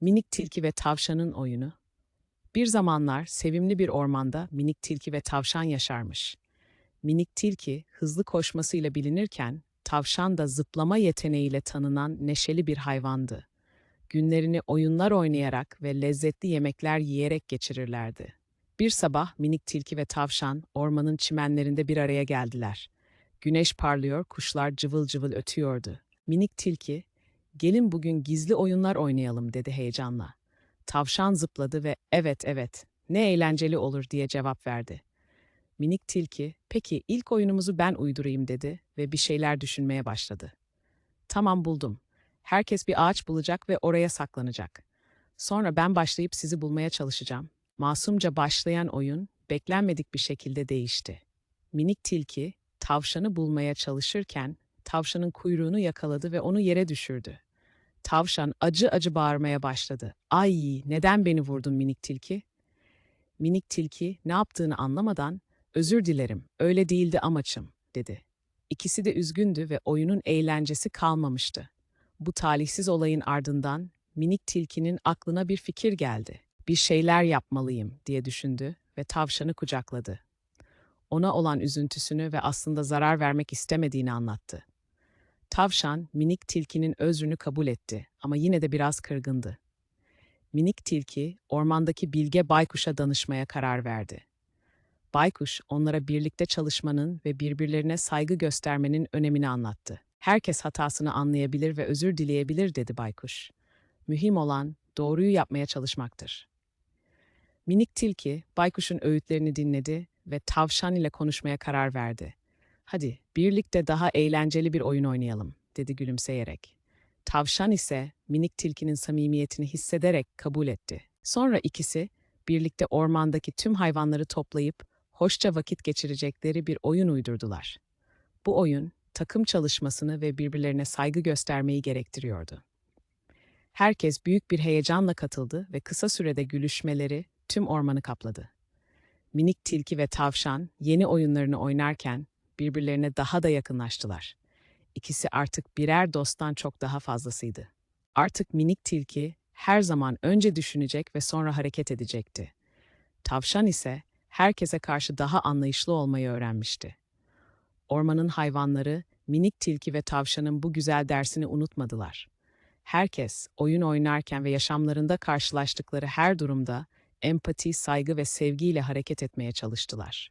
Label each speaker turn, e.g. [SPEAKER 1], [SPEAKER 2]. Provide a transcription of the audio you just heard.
[SPEAKER 1] Minik Tilki ve Tavşan'ın oyunu. Bir zamanlar sevimli bir ormanda minik tilki ve tavşan yaşarmış. Minik tilki hızlı koşmasıyla bilinirken tavşan da zıplama yeteneğiyle tanınan neşeli bir hayvandı. Günlerini oyunlar oynayarak ve lezzetli yemekler yiyerek geçirirlerdi. Bir sabah minik tilki ve tavşan ormanın çimenlerinde bir araya geldiler. Güneş parlıyor, kuşlar cıvıl cıvıl ötüyordu. Minik tilki, "Gelin bugün gizli oyunlar oynayalım." dedi heyecanla. Tavşan zıpladı ve "Evet, evet. Ne eğlenceli olur." diye cevap verdi. Minik tilki, "Peki ilk oyunumuzu ben uydurayım." dedi ve bir şeyler düşünmeye başladı. "Tamam buldum. Herkes bir ağaç bulacak ve oraya saklanacak. Sonra ben başlayıp sizi bulmaya çalışacağım." Masumca başlayan oyun beklenmedik bir şekilde değişti. Minik tilki tavşanı bulmaya çalışırken tavşanın kuyruğunu yakaladı ve onu yere düşürdü. Tavşan acı acı bağırmaya başladı. Ay, neden beni vurdun minik tilki? Minik tilki ne yaptığını anlamadan özür dilerim, öyle değildi amaçım, dedi. İkisi de üzgündü ve oyunun eğlencesi kalmamıştı. Bu talihsiz olayın ardından minik tilkinin aklına bir fikir geldi. Bir şeyler yapmalıyım diye düşündü ve tavşanı kucakladı. Ona olan üzüntüsünü ve aslında zarar vermek istemediğini anlattı. Tavşan minik tilkinin özrünü kabul etti ama yine de biraz kırgındı. Minik tilki ormandaki bilge baykuşa danışmaya karar verdi. Baykuş onlara birlikte çalışmanın ve birbirlerine saygı göstermenin önemini anlattı. Herkes hatasını anlayabilir ve özür dileyebilir dedi baykuş. Mühim olan doğruyu yapmaya çalışmaktır. Minik tilki baykuşun öğütlerini dinledi ve tavşan ile konuşmaya karar verdi. Hadi birlikte daha eğlenceli bir oyun oynayalım, dedi gülümseyerek. Tavşan ise minik tilkinin samimiyetini hissederek kabul etti. Sonra ikisi birlikte ormandaki tüm hayvanları toplayıp hoşça vakit geçirecekleri bir oyun uydurdular. Bu oyun takım çalışmasını ve birbirlerine saygı göstermeyi gerektiriyordu. Herkes büyük bir heyecanla katıldı ve kısa sürede gülüşmeleri tüm ormanı kapladı. Minik tilki ve tavşan yeni oyunlarını oynarken birbirlerine daha da yakınlaştılar. İkisi artık birer dosttan çok daha fazlasıydı. Artık minik tilki her zaman önce düşünecek ve sonra hareket edecekti. Tavşan ise herkese karşı daha anlayışlı olmayı öğrenmişti. Ormanın hayvanları minik tilki ve tavşanın bu güzel dersini unutmadılar. Herkes oyun oynarken ve yaşamlarında karşılaştıkları her durumda empati, saygı ve sevgiyle hareket etmeye çalıştılar.